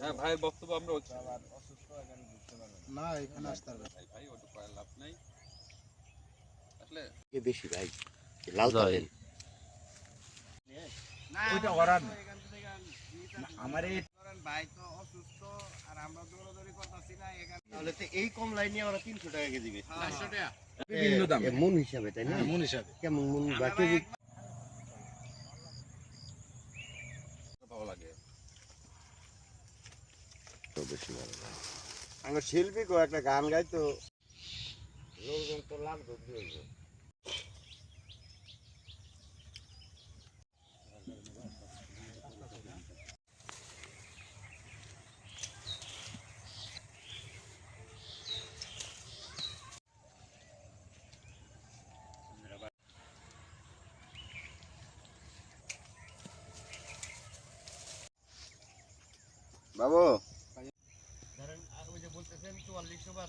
হ্যাঁ ভাইয়ের বক্তব্য আমরা হচ্ছে না। এখানে আসতে পারবে ভাই ভাই ওটা করার লাভ নাই। আসলে বেশি ভাই? লাল জয়। ওইটা ওরান। আমার এই ভাই তো অসুস্থ আর আমরা দৌড়াদৌড়ি করতেছি না এখানে তাহলে তো এই কম লাইনে আমরা তিনশো টাকা কেজি বেশি বিভিন্ন দাম। মন হিসাবে তাই না? মন হিসাবে। কেমন মন কেজি ভালো লাগে তো বেশি ভালো লাগে। আমার শিল্পী কো একটা গান গাইতো লোকজন তো লাভ ধরতে হইবে। বাবু ধরেন ওই যে বলতেছেন চুয়াল্লিশশো বা